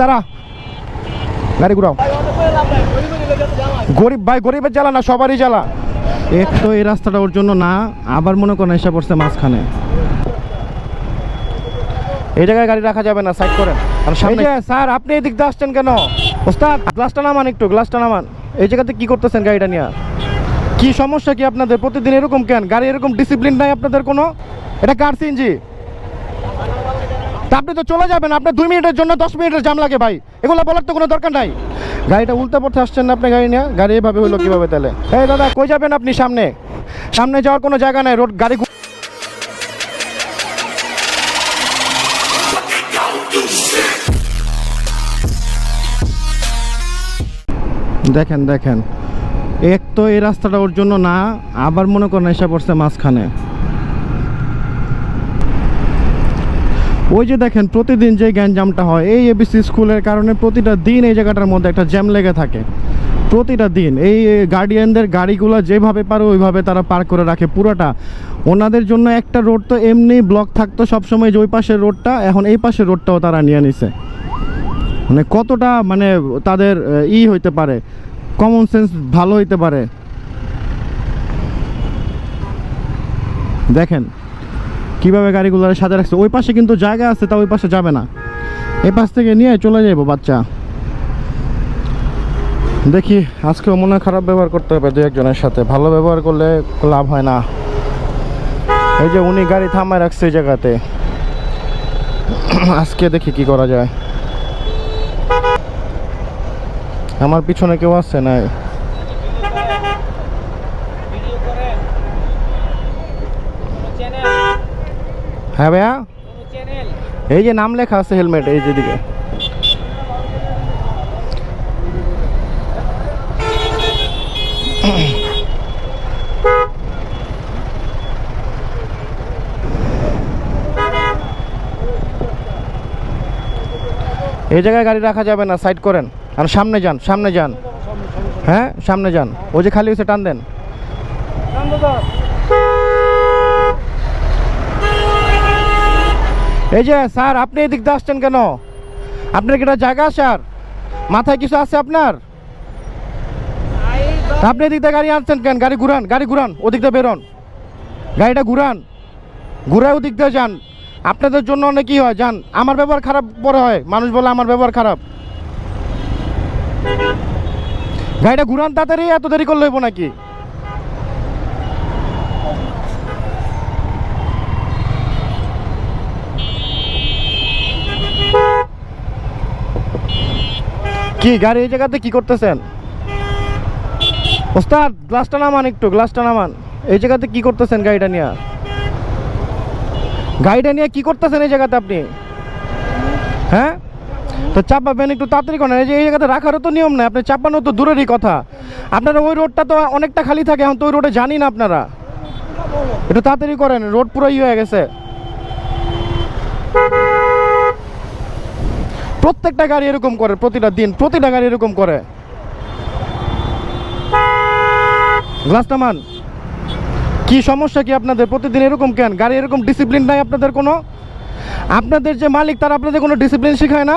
দাঁড়া। গাড়ি ঘুরাও। গরিব ভাই গরিবের জ্বালা না সবারই জ্বালা। এক তো এই রাস্তাটা ওর জন্য না আবার মনে করেন এসে পড়ছে মাঝখানে। এই জায়গায় গাড়ি রাখা যাবে না সাইড করেন। আর সামনে স্যার আপনি এদিক দিয়ে আসছেন কেন? ওস্তাদ গ্লাসটা নামান একটু গ্লাসটা নামান। এই জায়গাতে কি করতেছেন গাড়িটা নিয়ে? কি সমস্যা কি আপনাদের? প্রতিদিন এরকম কেন? গাড়ি এরকম ডিসিপ্লিন নাই আপনাদের কোনো? এটা কার সিএনজি তা আপনি তো চলে যাবেন আপনার দুই মিনিটের জন্য দশ মিনিটের জাম লাগে ভাই। এগুলো বলার তো কোনো দরকার নাই। গাড়িটা উল্টা পথে আসছেন না আপনি গাড়ি নিয়ে? গাড়ি এভাবে হলো কীভাবে তাহলে? হ্যাঁ দাদা, কই যাবেন আপনি সামনে? সামনে যাওয়ার কোনো জায়গা নাই, রোড, গাড়ি দেখেন দেখেন। এক তো এই রাস্তাটা ওর জন্য না, আবার মনে করেন এসে পড়ছে মাঝখানে। ওই যে দেখেন, প্রতিদিন যে গ্যাঞ্জামটা হয়, এই এবিসি স্কুলের কারণে প্রতিটা দিন এই জায়গাটার মধ্যে একটা জ্যাম লেগে থাকে। প্রতিটা দিন এই গার্ডিয়ানদের গাড়িগুলো যেভাবে পারে, ওইভাবে তারা পার করে রাখে পুরোটা। ওনাদের জন্য একটা রোড তো এমনি ব্লক থাকতো সবসময় যে ওই পাশের রোডটা, এখন এই পাশের রোডটাও তারা নিয়ে নিছে। মানে কতটা মানে তাদের ই হইতে পারে কমন সেন্স ভালো হইতে পারে। দেখেন কীভাবে গাড়িগুলো সাথে রাখছে? ওই পাশে কিন্তু জায়গা আছে, তা ওই পাশে যাবে না। এই পাশ থেকে নিয়ে চলে যাব বাচ্চা। দেখি, আজকেও মনে খারাপ ব্যবহার করতে হবে দু একজনের সাথে। ভালো ব্যবহার করলে লাভ হয় না। এই যে উনি গাড়ি থামায় রাখছে এই জায়গাতে। আজকে দেখি কি করা যায়। আমার পিছনে কেউ আসছে না ভিডিও করেন কোনো চ্যানেল হ্যাঁ ভাইয়া? এই যে নাম লেখা আছে হেলমেট এই যেদিকে এই জায়গায় গাড়ি রাখা যাবে না সাইড করেন। আর সামনে যান সামনে যান। হ্যাঁ সামনে যান। ওই যে খালি হয়েছে টান দেন। এই যে, স্যার, আপনি এদিক দিয়ে আসছেন কেন? আপনার কি জায়গা, স্যার? মাথায় কিছু আছে আপনার? আপনি এদিক দিয়ে গাড়ি আনছেন কেন? গাড়ি ঘুরান গাড়ি ঘুরান, ওদিক দিয়ে বেরোন। গাড়িটা ঘুরান, ঘুরায় ওদিক দিয়ে যান। আপনাদের জন্য অনেক কি হয়, যান। আমার ব্যবহার খারাপ পরে হয়। মানুষ বলে আমার ব্যবহার খারাপ। গাড়িটা ঘুরান তাড়াতাড়ি, এত দেরি করলে হইব নাকি? কি গাড়ি এই জায়গাতে কি করতেছেন? ওস্তাদ গ্লাসটা নামান একটু গ্লাসটা নামান। এই জায়গাতে কি করতেছেন গাড়িটা নিয়ে? গাড়িটা নিয়ে কি করতেছেন এই জায়গাতে আপনি? হ্যাঁ? তো চাপাবেন একটু তাড়াতাড়ি করেন। এই যে এই জায়গাতে রাখারও তো নিয়ম নাই, আপনি চাপানো তো দূরেরই কথা। আপনারা ওই রোডটা তো অনেকটা খালি থাকে, এখন তো ওই রোডে জানি না আপনারা। একটু তাড়াতাড়ি করেন, রোড পুরো ই হয়ে গেছে। প্রত্যেকটা গাড়ি এরকম করে, প্রতিটা দিন, প্রতিটা গাড়ি এরকম করে। গ্লাসটা মান কি সমস্যা কি আপনাদের? প্রতিদিন এরকম কেন? গাড়ি এরকম ডিসিপ্লিন নাই আপনাদের কোনো? আপনাদের যে মালিক, তারা আপনাদের কোনো ডিসিপ্লিন শেখায় না?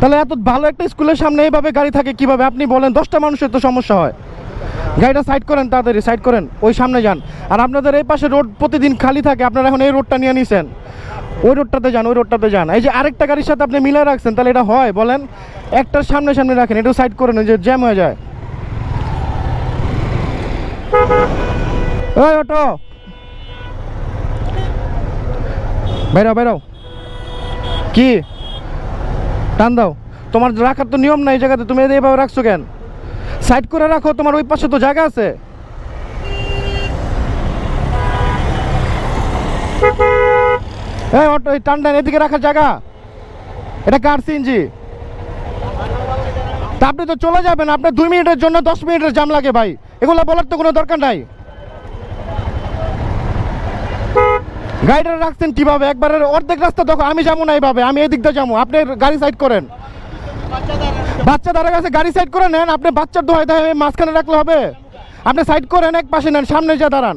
তাহলে এত ভালো একটা স্কুলের সামনে এইভাবে গাড়ি থাকে কীভাবে? আপনি বলেন, দশটা মানুষের তো সমস্যা হয়। গাড়িটা সাইড করেন তাড়াতাড়ি সাইড করেন, ওই সামনে যান। আর আপনাদের এই পাশে রোড প্রতিদিন খালি থাকে, আপনারা এখন এই রোডটা নিয়ে নিছেন। ওই রোডটাতে যান, ওই রোডটাতে যান। এই যে আরেকটা গাড়ির সাথে আপনি মিলে রাখছেন, তাহলে এটা হয়, বলেন। একটার সামনে সামনে রাখেন, একটু সাইড করে ওই যে জ্যাম হয়ে যায়। ওই অটো! বেরো বেরো। কি? টান দাও। তোমার রাখার তো নিয়ম নাই এই জায়গাতে, তুমি এইভাবে রাখছো কেন? সাইড করে রাখো, তোমার ওই পাশে তো জায়গা আছে। এই, অটো, এই, টান এদিকে রাখার জায়গা। এটা কার সিএনজি। তা আপনি তো চলে যাবেন আপনার দুই মিনিটের জন্য দশ মিনিটের জাম লাগে ভাই। এগুলো বলার তো কোনো দরকার নাই। গাড়িটা রাখছেন কীভাবে? একবারে অর্ধেক রাস্তা দেখো, আমি যাব না এইভাবে, আমি এই দিক দিয়ে যাব। আপনি গাড়ি সাইড করেন। বাচ্চা দাঁড়া গেছে, গাড়ি সাইড করে নেন, আপনি বাচ্চার দোহাই দেয় মাঝখানে রাখলে হবে। আপনি সাইড করেন, এক পাশে নেন, সামনে যা দাঁড়ান।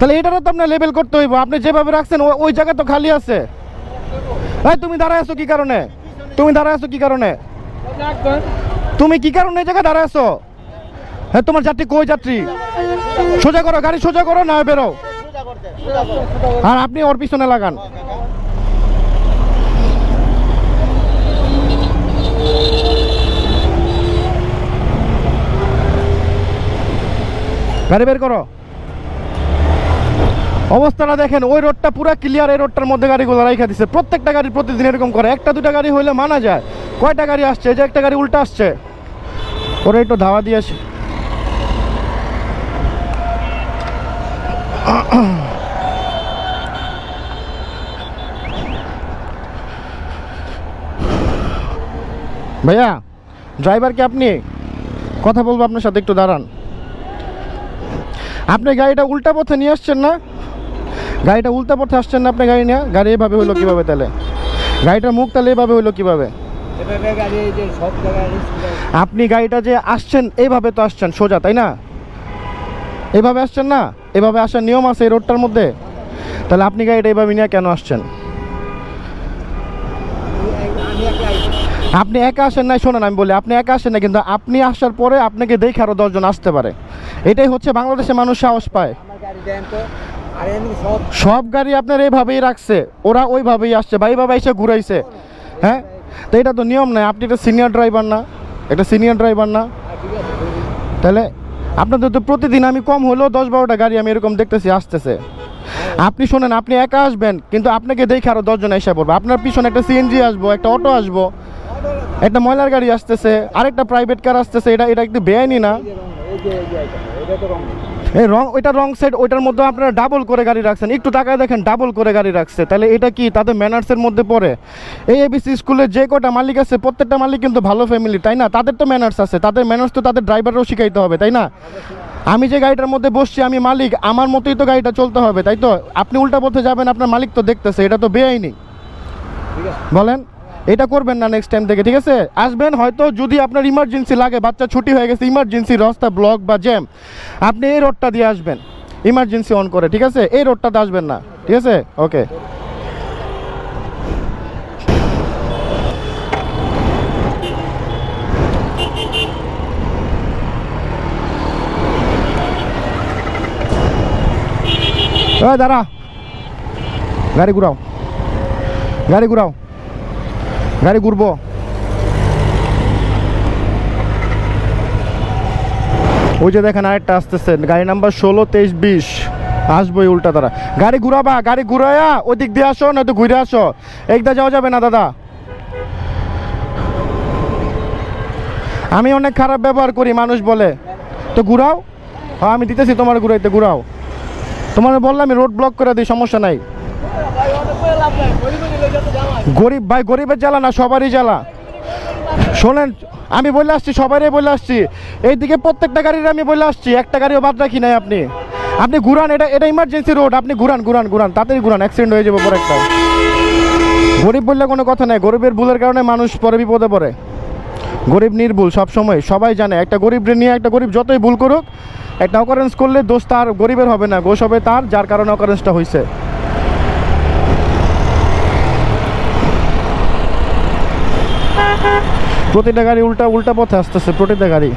তাহলে এটারও তো আপনার লেবেল করতে হইব। আপনি যেভাবে রাখছেন ওই জায়গা তো খালি আছে। এই, তুমি দাঁড়ায় আছো কি কারণে? তুমি দাঁড়ায় আছো কি কারণে? তুমি কি কারণে এই জায়গায় দাঁড়ায় আছো? হ্যাঁ তোমার যাত্রী কই যাত্রী? সোজা করো, গাড়ি সোজা করো, না বেরো আর আপনি ওর পিছনে লাগান। গাড়ি বের করো। অবস্থাটা দেখেন, ওই রোডটা পুরো ক্লিয়ার এই রোডটার মধ্যে গাড়িগুলো রাইখা দিছে। প্রত্যেকটা গাড়ি প্রতিদিন এরকম করে। একটা, দুটা গাড়ি হইলে মানা যায়। কয়টা গাড়ি আসছে? যে একটা গাড়ি উল্টা আসছে। ওরা একটু ধাওয়া দিয়ে আসে। ভাইয়া ড্রাইভার কি আপনি? কথা বলব আপনার সাথে, একটু দাঁড়ান। আপনি গাড়িটা উল্টা পথে নিয়ে আসছেন না? গাড়িটা উল্টা পথে আসছেন না আপনি গাড়ি নিয়ে? গাড়ি এভাবে হইল কীভাবে তাহলে? গাড়িটার মুখ তাহলে এভাবে হইল কীভাবে? এভাবে। আপনি গাড়িটা যে আসছেন এইভাবে তো আসছেন সোজা তাই না? এভাবে আসছেন না? এভাবে আসার নিয়ম আছে এই রোডটার মধ্যে? তাহলে আপনি গাড়িটা এইভাবে নিয়ে কেন আসছেন। আপনি একা আসেন নাই শোনেন আমি বলি আপনি একা আসেন না কিন্তু আপনি আসার পরে আপনাকে দেখে আরও দশজন আসতে পারে। এটাই হচ্ছে বাংলাদেশে মানুষ সাহস পায়। সব গাড়ি আপনার এইভাবেই রাখছে। ওরা ওইভাবেই আসছে, বা এইভাবে এসে ঘুরাইছে। হ্যাঁ? তো এটা তো নিয়ম নাই আপনি একটা সিনিয়র ড্রাইভার না। একটা সিনিয়র ড্রাইভার না। তাহলে আপনাদের তো প্রতিদিন আমি কম হলেও দশ বারোটা গাড়ি আমি এরকম দেখতেছি, আসতেছে। আপনি শোনেন, আপনি একা আসবেন, কিন্তু আপনাকে দেখে আরও দশজন এসে পড়বে। আপনার পিছনে একটা সিএনজি আসব, একটা অটো আসব, একটা ময়লার গাড়ি আসতেছে, আরেকটা প্রাইভেট কার আসতেছে, এটা এটা একটু বেআইনি না? এই রং, ওইটা রং সাইড ওইটার মধ্যে আপনারা ডাবল করে গাড়ি রাখছেন। একটু তাকায় দেখেন ডাবল করে গাড়ি রাখছে। তাহলে এটা কি? তাদের ম্যানার্সের মধ্যে পড়ে। এই এবিসি স্কুলের যে কটা মালিক আছে, প্রত্যেকটা মালিক কিন্তু ভালো ফ্যামিলি তাই না? তাদের তো ম্যানার্স আছে। তাদের ম্যানার্স তো তাদের ড্রাইভারও শিখাইতে হবে, তাই না? আমি যে গাড়িটার মধ্যে বসছি, আমি মালিক, আমার মতোই তো গাড়িটা চলতে হবে, তাই তো? আপনি উল্টা পথে যাবেন, আপনার মালিক তো দেখতেছে, এটা তো বেআইনি। বলেন? এটা করবেন না নেক্সট টাইম থেকে, ঠিক আছে? আসবেন হয়তো যদি আপনার ইমার্জেন্সি লাগে, বাচ্চা ছুটি হয়ে গেছে ইমার্জেন্সি রাস্তা ব্লক বা জ্যাম আপনি এই রোডটা দিয়ে আসবেন। ইমার্জেন্সি অন করে, ঠিক আছে? এই রোডটাতে আসবেন না, ঠিক আছে? ওকে দাঁড়া। গাড়ি ঘুরাও। গাড়ি ঘুরাও। গাড়ি ঘুরবো। ওই যে দেখেন আরেকটা আসতেছে, গাড়ি নাম্বার ষোলো, তেইশ, বিশ। আসবোই উল্টা তারা গাড়ি ঘুরাবা, গাড়ি ঘুরাইয়া ওই দিক দিয়ে আসো, নয়তো ঘুরে আসো। একদা যাওয়া যাবে না, দাদা। আমি অনেক খারাপ ব্যবহার করি, মানুষ বলে। তো ঘুরাও। হ্যাঁ আমি দিতেছি তোমার ঘুরাইতে, ঘুরাও। তোমার বললাম আমি রোড ব্লক করে দিই, সমস্যা নাই। গরিব ভাই, গরিবের জ্বালা না, সবারই জ্বালা। শোনেন, আমি বলে আসছি সবারই বলে আসছি। এইদিকে প্রত্যেকটা গাড়ির আমি বলে আসছি, একটা গাড়িও বাদ রাখি নাই আপনি। আপনি ঘুরান, এটা এটা ইমার্জেন্সি রোড আপনি ঘুরান ঘুরান ঘুরান, তাড়াতাড়ি ঘুরান অ্যাক্সিডেন্ট হয়ে যাবে পরে একটা। গরিব বললে কোনো কথা নাই, গরিবের ভুলের কারণে মানুষ পরে বিপদে পড়ে। গরিব নির্ভুল সব সময় সবাই জানে, একটা গরিব নিয়ে একটা গরিব যতই ভুল করুক, একটা অকারেন্স করলে দোষ তার, গরিবের হবে না গোষ হবে তার, যার কারণে অকারেন্সটা হয়েছে প্রতিটা গাড়ি উল্টা উল্টা পথে আসতেছে, প্রতিটা গাড়ি।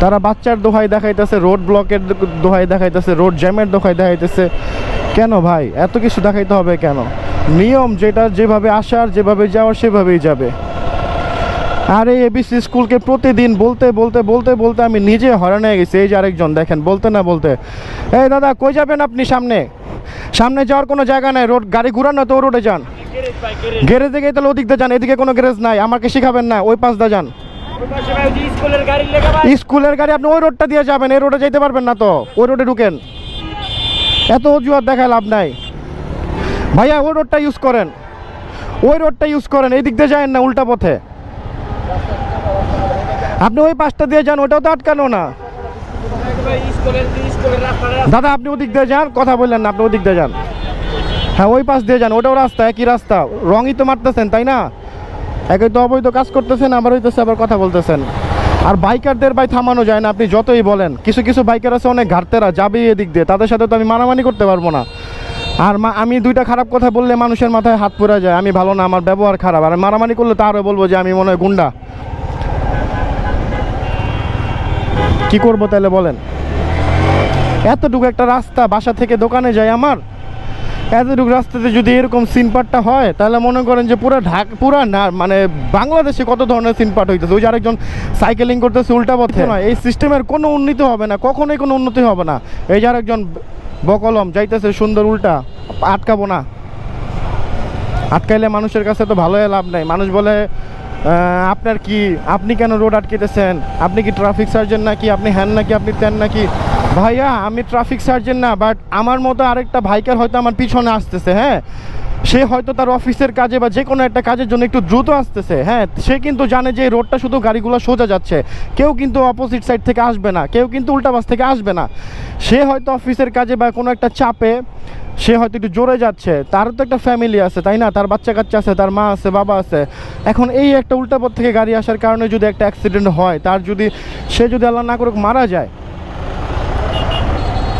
তারা বাচ্চার দোহাই দেখাইতেছে, রোড ব্লকের দোহাই দেখাইতেছে, রোড জ্যামের দোহাই দেখাইতেছে। কেন ভাই? এত কিছু দেখাইতে হবে কেন? নিয়ম যেটা যেভাবে আসার, যেভাবে যাওয়ার, সেভাবেই যাবে। আর এই এবিসি স্কুলকে প্রতিদিন বলতে বলতে বলতে বলতে আমি নিজে হয়রান হয়ে গেছি। এই যে আরেকজন দেখেন, বলতে না বলতে। এই দাদা, কই যাবেন আপনি সামনে? সামনে যাওয়ার কোনো জায়গা নাই, রোড, গাড়ি ঘুরান তো রোডে যান। গ্যারেজ গিয়ে তাহলে ওদিক দিয়ে যান, এদিকে কোনো গ্যারেজ নাই, আমাকে শিখাবেন না, ওই দিয়ে যান। স্কুলের গাড়ি আপনি ওই রোডটা দিয়ে যাবেন, এই রোডে যেতে পারবেন না তো, ওই রোডে ঢুকেন। এত অজুহাত দেখায় লাভ নাই। ভাইয়া, ওই রোডটা ইউজ করেন। ওই রোডটা ইউজ করেন এই দিক দিয়ে যায়েন না, উল্টা পথে। আপনি ওই পাশটা দিয়ে যান, ওটাও তো আটকানো না। দাদা, আপনি ওদিক দিয়ে যান, কথা বললেন না, আপনি ওদিক দিয়ে যান। হ্যাঁ ওই পাশ দিয়ে যান, ওটাও রাস্তা, একই রাস্তা। রঙই তো মারতেছেন, তাই না? একই তো অবৈধ কাজ করতেছেন, আবার হইতেছে আবার কথা বলতেছেন। আর বাইকারদের ভাই থামানো যায় না, আপনি যতই বলেন। কিছু কিছু বাইকার আছে, অনেক ঘাটতেরা যাবেই এদিক দিয়ে। তাদের সাথে তো আমি মারামারি করতে পারব না। আর মা, আমি দুইটা খারাপ কথা বললে মানুষের মাথায় হাত পড়ে যায়। আমি ভালো না, আমার ব্যবহার খারাপ। আর মারামারি করলে তো আরও বলব যে আমি মনে হয় গুন্ডা। কি করব তাহলে বলেন? এতটুকু একটা রাস্তা, বাসা থেকে দোকানে যায় আমার। এতটুকু রাস্তাতে যদি এরকম সিনপাটটা হয় তাহলে মনে করেন যে পুরো ঢাক পুরা না মানে বাংলাদেশে কত ধরনের সিনপাট হইতেছে? ওই যে আরেকজন সাইকেলিং করতেছে উল্টা পথে। না এই সিস্টেমের কোনো উন্নতি হবে না কখনোই কোনো উন্নতি হবে না। এই যে আরেকজন বকলম যাইতেছে সুন্দর উল্টা আটকাবো না। আটকাইলে মানুষের কাছে তো ভালোই লাভ নাই। মানুষ বলে আপনার কি আপনি কেন রোড আটকেতেছেন আপনি কি ট্রাফিক সার্জেন্ট নাকি? আপনি হ্যান নাকি? আপনি তেন নাকি? ভাইয়া, আমি ট্রাফিক সার্জেন্ট না বাট আমার মতো আরেকটা ভাইকার হয়তো আমার পিছনে আসতেছে হ্যাঁ? সে হয়তো তার অফিসের কাজে বা যে কোনো একটা কাজের জন্য একটু দ্রুত আসতেছে হ্যাঁ? সে কিন্তু জানে যে রোডটা শুধু গাড়িগুলো সোজা যাচ্ছে। কেউ কিন্তু অপোজিট সাইড থেকে আসবে না, কেউ কিন্তু উল্টা বাস থেকে আসবে না। সে হয়তো অফিসের কাজে বা কোনো একটা চাপে, সে হয়তো একটু জোরে যাচ্ছে। তার তো একটা ফ্যামিলি আছে, তাই না? তার বাচ্চা কাচ্চা আছে, তার মা আছে, বাবা আছে। এখন এই একটা উল্টা পথ থেকে গাড়ি আসার কারণে যদি একটা অ্যাক্সিডেন্ট হয়, তার যদি, সে যদি আল্লাহ না করুক মারা যায়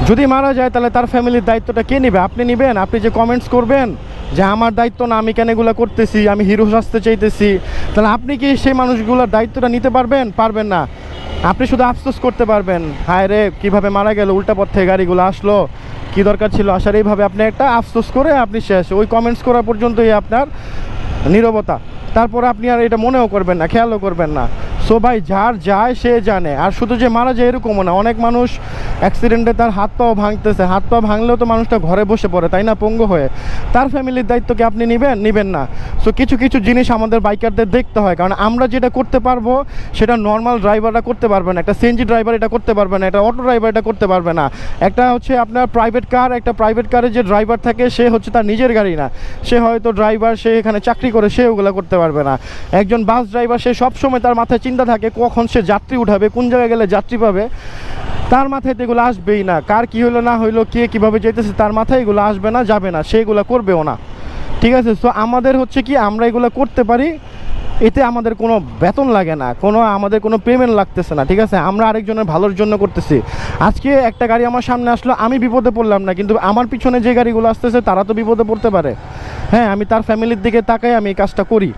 যদি মারা যায়, তাহলে তার ফ্যামিলির দায়িত্বটা কে নেবে? আপনি নেবেন? আপনি যে কমেন্টস করবেন যে, আমার দায়িত্ব না, আমি কেন এগুলো করতেছি? আমি হিরো সাজতে চাইতেছি। তাহলে আপনি কি সেই মানুষগুলোর দায়িত্বটা নিতে পারবেন? পারবেন না। আপনি শুধু আফসোস করতে পারবেন। হায় রে, কীভাবে মারা গেল? উল্টা পথ থেকে গাড়িগুলো আসলো। কি দরকার ছিল? আসার এইভাবে আপনি একটা আফসোস করে আপনি শেষ। ওই কমেন্টস করা পর্যন্তই আপনার নীরবতা। তারপর আপনি আর এটা মনেও করবেন না, খেয়ালও করবেন না। সো ভাই, যার যায় সে জানে। আর শুধু যে মারা যায় এরকমও না, অনেক মানুষ অ্যাক্সিডেন্টে তার হাত পাও ভাঙতেছে। হাত পা ভাঙলেও তো মানুষটা ঘরে বসে পড়ে, তাই না, পঙ্গু হয়ে? তার ফ্যামিলির দায়িত্ব কি আপনি নেবেন? নেবেন না। সো কিছু কিছু জিনিস আমাদের বাইকারদের দেখতে হয়, কারণ আমরা যেটা করতে পারব, সেটা নর্মাল ড্রাইভাররা করতে পারবে না। একটা সিএনজি ড্রাইভার এটা করতে পারবে না, একটা অটো ড্রাইভার এটা করতে পারবে না। একটা হচ্ছে আপনার প্রাইভেট কার একটা প্রাইভেট কারে যে ড্রাইভার থাকে, সে হচ্ছে তার নিজের গাড়ি না। সে হয়তো ড্রাইভার সে এখানে চাকরি করে, সে ওগুলো করতে পারবে না। একজন বাস ড্রাইভার সে সবসময় তার মাথায় চিন্তা থাকে, কখন সে যাত্রী উঠাবে, কোন জায়গায় গেলে যাত্রী পাবে, তার মাথায় তো এগুলো আসবেই না। কার কি হলো না হইল, কে কীভাবে যেতেছে তার মাথায় এগুলো আসবে না, যাবে না সেগুলো করবেও না। ঠিক আছে? সো আমাদের হচ্ছে কি, আমরা এগুলো করতে পারি, এতে আমাদের কোনো বেতন লাগে না, কোনো, আমাদের কোনো পেমেন্ট লাগতেছে না, ঠিক আছে? আমরা আরেকজনের ভালোর জন্য করতেছি। আজকে একটা গাড়ি আমার সামনে আসলো, আমি বিপদে পড়লাম না, কিন্তু আমার পিছনে যে গাড়িগুলো আসতেছে, তারা তো বিপদে পড়তে পারে। হ্যাঁ আমি তার ফ্যামিলির দিকে তাকাই, আমি এই কাজটা করি।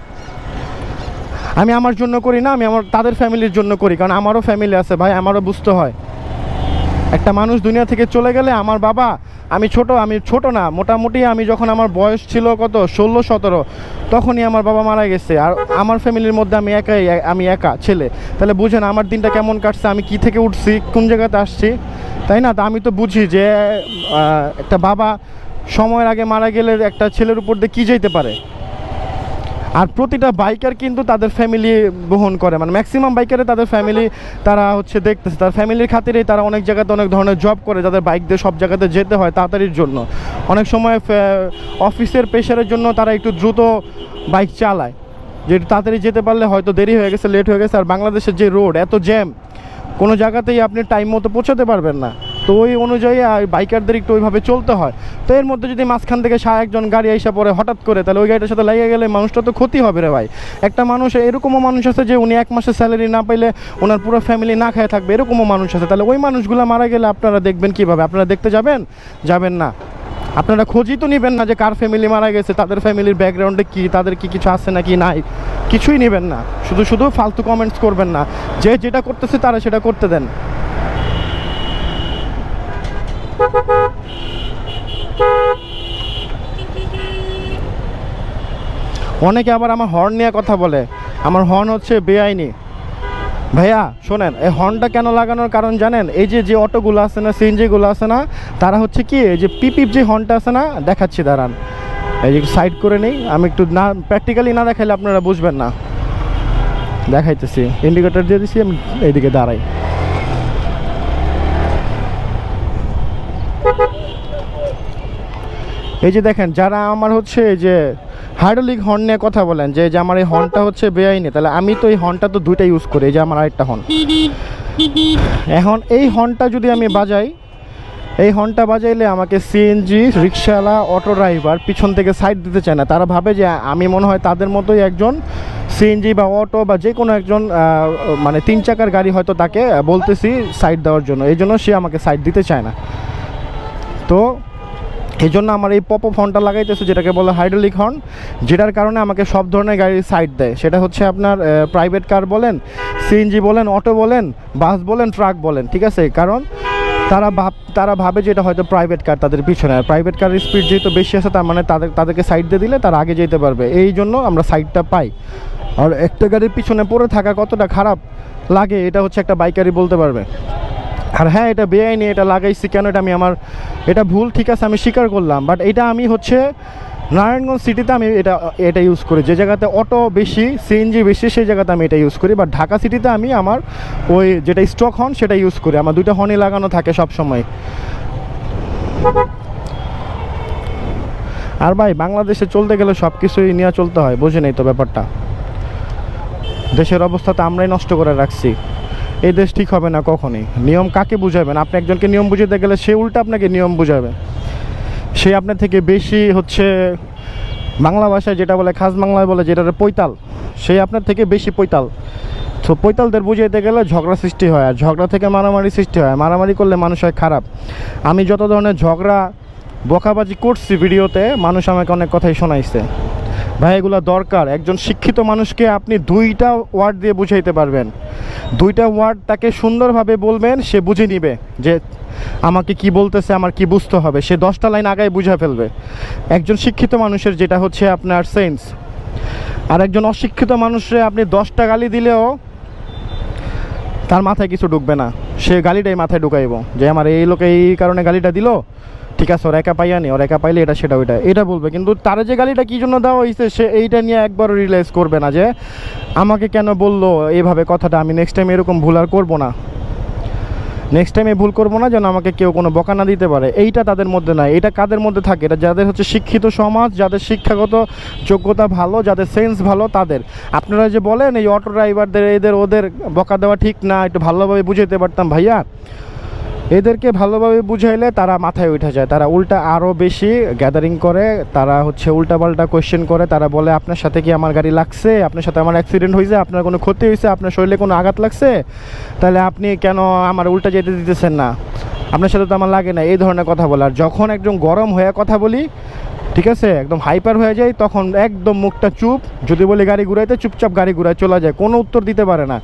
আমি আমার জন্য করি না, আমি আমার, তাদের ফ্যামিলির জন্য করি, কারণ আমারও ফ্যামিলি আছে ভাই, আমারও বুঝতে হয়। একটা মানুষ দুনিয়া থেকে চলে গেলে আমার বাবা, আমি ছোট আমি ছোট না, মোটামুটি আমি যখন আমার বয়স ছিল কত, ষোলো, সতেরো, তখনই আমার বাবা মারা গেছে। আর আমার ফ্যামিলির মধ্যে আমি একাই, আমি একা ছেলে। তাহলে বুঝেন আমার দিনটা কেমন কাটছে, আমি কি থেকে উঠছি, কোন জায়গাতে আসছি, তাই না? তা আমি তো বুঝি যে একটা বাবা সময়ের আগে মারা গেলে একটা ছেলের উপর দিয়ে কী যেতে পারে? আর প্রতিটা বাইকার কিন্তু তাদের ফ্যামিলি বহন করে। মানে ম্যাক্সিমাম বাইকারে তাদের ফ্যামিলি তারা হচ্ছে দেখতেছে। তার ফ্যামিলির খাতিরেই তারা অনেক জায়গাতে অনেক ধরনের জব করে তাদের বাইক দিয়ে সব জায়গাতে যেতে হয় তাড়াতাড়ির জন্য। অনেক সময় অফিসের প্রেশারের জন্য তারা একটু দ্রুত বাইক চালায়। যে তাড়াতাড়ি যেতে পারলে হয়তো দেরি হয়ে গেছে লেট হয়ে গেছে। আর বাংলাদেশের যে রোড এত জ্যাম কোনো জায়গাতেই আপনি টাইম মতো পৌঁছাতে পারবেন না। তো ওই অনুযায়ী আর বাইকারদের একটু ওইভাবে চলতে হয়। তো এর মধ্যে যদি মাঝখান থেকে সা, একজন গাড়ি আইসা পড়ে হঠাৎ করে, তাহলে ওই গাড়িটার সাথে লেগে গেলে মানুষটা তো ক্ষতি হবে রে ভাই। একটা মানুষ, এরকমও মানুষ আছে যে উনি এক মাসের স্যালারি না পাইলে ওনার পুরো ফ্যামিলি না খায় থাকবে, এরকমও মানুষ আছে। তাহলে ওই মানুষগুলো মারা গেলে আপনারা দেখবেন কীভাবে? আপনারা দেখতে যাবেন? যাবেন না। আপনারা খোঁজই তো নেবেন না যে কার ফ্যামিলি মারা গেছে, তাদের ফ্যামিলির ব্যাকগ্রাউন্ডে কি, তাদের কি কিছু আছে নাকি নাই। কিছুই নেবেন না। শুধু শুধু ফালতু কমেন্টস করবেন না। যে যেটা করতেছে তারা সেটা করতে দেন। অনেকে আবার আমার হর্ন নিয়ে কথা বলে। আমার হর্ন হচ্ছে বেআইনি। ভাইয়া, শোনেন, এই হর্নটা কেন লাগানোর কারণ জানেন? এই যে যে অটোগুলো আছে না, সিএনজিগুলো আছে না, তারা হচ্ছে কি, এই যে পিপিপ যে হর্নটা আছে না, দেখাচ্ছি, দাঁড়ান। এই যে সাইড করে নেই, আমি একটু না প্র্যাকটিক্যালি না দেখাইলে আপনারা বুঝবেন না। দেখাইতেছি ইন্ডিকেটর দিয়ে দিছি, আমি এইদিকে দাঁড়াই। এই যে দেখেন, যারা আমার হচ্ছে যে হাইড্রোলিক হর্ন নিয়ে কথা বলেন, যে যে আমার এই হর্নটা হচ্ছে বেআইনি, তাহলে আমি তো এই হর্নটা তো দুইটা ইউজ করি, এই যে আমার আরেকটা হর্ন এখন এই হর্নটা যদি আমি বাজাই, এই হর্নটা বাজাইলে আমাকে সিএনজি রিক্সাওয়ালা অটো ড্রাইভার পিছন থেকে সাইড দিতে চায় না। তারা ভাবে যে আমি মনে হয় তাদের মতোই একজন সিএনজি বা অটো বা যে কোনো একজন মানে তিন চাকার গাড়ি হয়তো তাকে বলতেছি সাইড দেওয়ার জন্য। এই জন্য সে আমাকে সাইড দিতে চায় না। তো এই জন্য আমার এই পপ হর্নটা লাগাইতেছে, যেটাকে বলে হাইড্রোলিক হর্ন যেটার কারণে আমাকে সব ধরনের গাড়ির সাইড দেয়। সেটা হচ্ছে আপনার প্রাইভেট কার বলেন সিএনজি বলেন অটো বলেন বাস বলেন ট্রাক বলেন, ঠিক আছে? কারণ তারা ভাব, তারা ভাবে যেটা হয়তো প্রাইভেট কার তাদের পিছনে। আর প্রাইভেট কারের স্পিড যেহেতু বেশি আছে, তার মানে তাদের, তাদেরকে সাইড দিয়ে দিলে তারা আগে যেতে পারবে। এই জন্য আমরা সাইডটা পাই। আর একটা গাড়ির পিছনে পড়ে থাকা কতটা খারাপ লাগে, এটা হচ্ছে একটা বাইকারই বলতে পারবে। আর হ্যাঁ এটা বেআইনি, এটা লাগাইছি, কেন এটা আমি আমার এটা ভুল, ঠিক আছে, আমি স্বীকার করলাম বাট এটা আমি হচ্ছে নারায়ণগঞ্জ সিটিতে আমি এটা এটা ইউজ করি। যে জায়গাতে অটো বেশি সিএনজি বেশি, সেই জায়গাতে আমি এটা ইউজ করি বাট ঢাকা সিটিতে আমি আমার ওই যেটা স্টক হর্ন সেটা ইউজ করি। আমার দুইটা হর্নই লাগানো থাকে সব সময় আর ভাই, বাংলাদেশে চলতে গেলে সব কিছুই নিয়ে চলতে হয় বুঝে নেই তো ব্যাপারটা। দেশের অবস্থা তো আমরাই নষ্ট করে রাখছি। এই দেশ ঠিক হবে না কখনই। নিয়ম কাকে বুঝাবেন? আপনি একজনকে নিয়ম বুঝাতে গেলে সে উল্টা আপনাকে নিয়ম বুঝাবে। সে আপনার থেকে বেশি হচ্ছে বাংলা ভাষায় যেটা বলে, খাস বাংলায় বলে, যেটা পৈতাল, সে আপনার থেকে বেশি পৈতাল। তো পৈতালদের বুঝাইতে গেলে ঝগড়া সৃষ্টি হয়, আর ঝগড়া থেকে মারামারি সৃষ্টি হয়। মারামারি করলে মানুষ হয় খারাপ। আমি যত ধরনের ঝগড়া, বকাবাজি করছি ভিডিওতে, মানুষ আমাকে অনেক কথাই শোনাইছে। ভাই, এগুলো দরকার। একজন শিক্ষিত মানুষকে আপনি দুইটা ওয়ার্ড দিয়ে বুঝাইতে পারবেন। দুইটা ওয়ার্ড তাকে সুন্দরভাবে বলবেন, সে বুঝে নিবে যে আমাকে কি বলতেছে, আমার কি বুঝতে হবে। সে দশটা লাইন আগায় বুঝে ফেলবে। একজন শিক্ষিত মানুষের যেটা হচ্ছে আপনার সেন্স। আর একজন অশিক্ষিত মানুষে আপনি দশটা গালি দিলেও তার মাথায় কিছু ঢুকবে না। সে গালিটাই মাথায় ঢুকাইব যে, আমার এই লোকে এই কারণে গালিটা দিল ঠিক আছে, ওর একা পাইয়া নি, ওর একা পাইলে এটা সেটা ওইটা, এটা বলবে। কিন্তু তার যে গালিটা কী জন্য দেওয়া হয়েছে সে এইটা নিয়ে একবারও রিয়েলাইজ করবে না যে আমাকে কেন বলল এইভাবে কথাটা, আমি নেক্সট টাইম এরকম ভুল আর করব না। নেক্সট টাইম ভুল করব না যেন আমাকে কেউ কোনো বকা না দিতে পারে, এইটা তাদের মধ্যে নাই, এটা কাদের মধ্যে থাকে? এটা যাদের হচ্ছে শিক্ষিত সমাজ, যাদের শিক্ষাগত যোগ্যতা ভালো, যাদের সেন্স ভালো, তাদের। আপনারা যে বলেন এই অটো ড্রাইভারদের এদের, ওদের বকা দেওয়া ঠিক না, একটু ভালোভাবে বুঝাইতে পারতাম ভাইয়া। এদেরকে ভালোভাবে বুঝাইলে তারা মাথায় উঠে যায়। তারা উল্টা আরও বেশি গ্যাদারিং করে, তারা হচ্ছে উল্টাপাল্টা কোয়েশ্চেন করে, তারা বলে, আপনার সাথে কি আমার গাড়ি লাগছে? আপনার সাথে আমার অ্যাক্সিডেন্ট হয়েছে আপনার কোনো ক্ষতি হয়েছে আপনার শরীরে কোনো আঘাত লাগছে? তাহলে আপনি কেন আমার উল্টা যেতে দিতেছেন না? আপনার সাথে তো আমার লাগে না। এই ধরনের কথা বলার যখন একজন গরম হয়ে কথা বলি ঠিক আছে? একদম হাইপার হয়ে যায়, তখন একদম মুখটা চুপ। যদি বলি গাড়ি ঘুরাইতে, চুপচাপ গাড়ি ঘুরায় চলে যায়, কোনো উত্তর দিতে পারে না।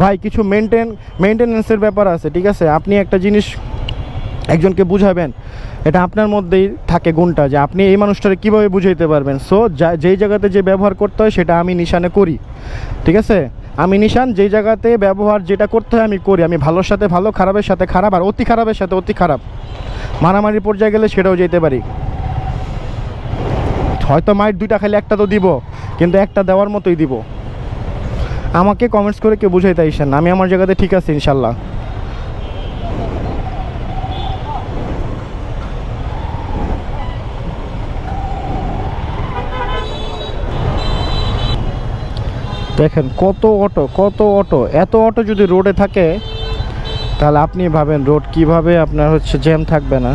ভাই, কিছু মেনটেন মেনটেনেন্সের ব্যাপার আছে, ঠিক আছে? আপনি একটা জিনিস একজনকে বুঝাবেন, এটা আপনার মধ্যেই থাকে গুণটা, যে আপনি এই মানুষটাকে কীভাবে বুঝাইতে পারবেন? সো যা, যেই জায়গাতে যে ব্যবহার করতে হয়, সেটা আমি নিশানে করি। ঠিক আছে? আমি নিশান, যেই জায়গাতে ব্যবহার যেটা করতে হয়, আমি করি। আমি ভালোর সাথে ভালো, খারাপের সাথে খারাপ, আর অতি খারাপের সাথে অতি খারাপ। মারামারির পর্যায়ে গেলে সেটাও যেতে পারি। হয়তো মাইট দুইটা খালি একটা তো দিব, কিন্তু একটা দেওয়ার মতোই দিব। আমাকে কমেন্টস করে কেউ বুঝাইতে আইসেন আমি আমার জায়গাতে ঠিক আছে ইনশাল্লাহ। দেখেন, কত অটো কত অটো এত অটো যদি রোডে থাকে, তাহলে আপনি ভাবেন রোড কীভাবে আপনার হচ্ছে জ্যাম থাকবে না?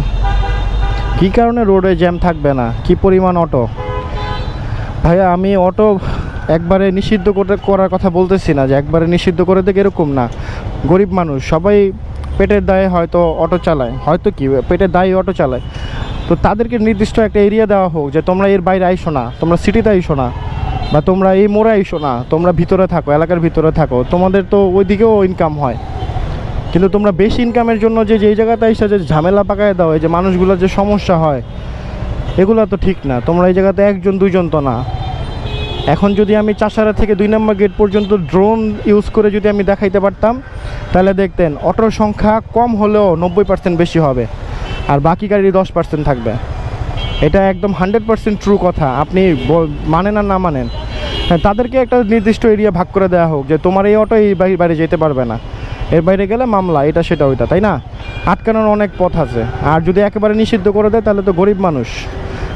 কী কারণে রোডে জ্যাম থাকবে না? কি পরিমাণ অটো ভাইয়া, আমি অটো একবারে নিষিদ্ধ করে করার কথা বলতেছি না যে একবারে নিষিদ্ধ করে দেখ এরকম না। গরিব মানুষ, সবাই পেটের দায়ে হয়তো অটো চালায়। হয়তো কি? পেটের দায়ে অটো চালায়। তো তাদেরকে নির্দিষ্ট একটা এরিয়া দেওয়া হোক যে তোমরা এর বাইরে আইসো না, তোমরা সিটিতে আইসো না, বা তোমরা এই মোড়ে আইসো না, তোমরা ভিতরে থাকো, এলাকার ভিতরে থাকো। তোমাদের তো ওইদিকেও ইনকাম হয়। কিন্তু তোমরা বেশি ইনকামের জন্য যে যেই জায়গাতে এসে যে ঝামেলা পাকায় দাও, এই যে মানুষগুলোর যে সমস্যা হয় এগুলো তো ঠিক না। তোমরা এই জায়গাতে একজন, দুইজন তো না। এখন যদি আমি চাষারা থেকে দুই নম্বর গেট পর্যন্ত ড্রোন ইউজ করে যদি আমি দেখাইতে পারতাম, তাহলে দেখতেন অটোর সংখ্যা কম হলেও নব্বই পার্সেন্ট বেশি হবে, আর বাকি গাড়ি দশ পার্সেন্ট থাকবে। এটা একদম হান্ড্রেড পার্সেন্ট ট্রু কথা। আপনি মানেন আর না মানেন। তাদেরকে একটা নির্দিষ্ট এরিয়া ভাগ করে দেওয়া হোক যে তোমার এই অটো এই বাড়ি যেতে পারবে না। এর বাইরে গেলে মামলা, এটা সেটা ওইটা, তাই না? আটকানোর অনেক পথ আছে। আর যদি একেবারে নিষিদ্ধ করে দেয়, তাহলে তো গরিব মানুষ।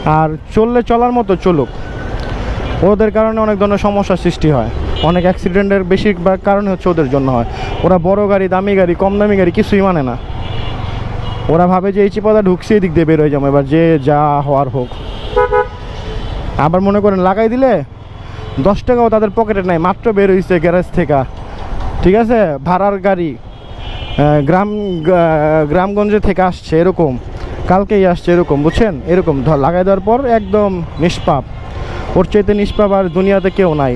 আর চললে চলার মতো চলুক। ওদের কারণে অনেক ধরনের সমস্যার সৃষ্টি হয়। অনেক অ্যাক্সিডেন্টের বেশিরভাগ কারণে হচ্ছে ওদের জন্য হয়। ওরা বড় গাড়ি, দামি গাড়ি কম দামি গাড়ি কিছুই মানে না। ওরা ভাবে যে এই চিপাদা ঢুকছে এই দিক দিয়ে বের হয়ে যাব। এবার যে যা হওয়ার হোক। আবার মনে করেন, লাগাই দিলে দশ টাকাও তাদের পকেটে নাই, মাত্র বের হয়েছে গ্যারেজ থেকে। ঠিক আছে? ভাড়ার গাড়ি গ্রাম গ্রামগঞ্জে থেকে আসছে এরকম, কালকেই আসছে এরকম, বুঝছেন? এরকম লাগাই দেওয়ার পর একদম নিষ্পাপ। ওর চাইতে নিষ্পাপ আর দুনিয়াতে কেউ নাই।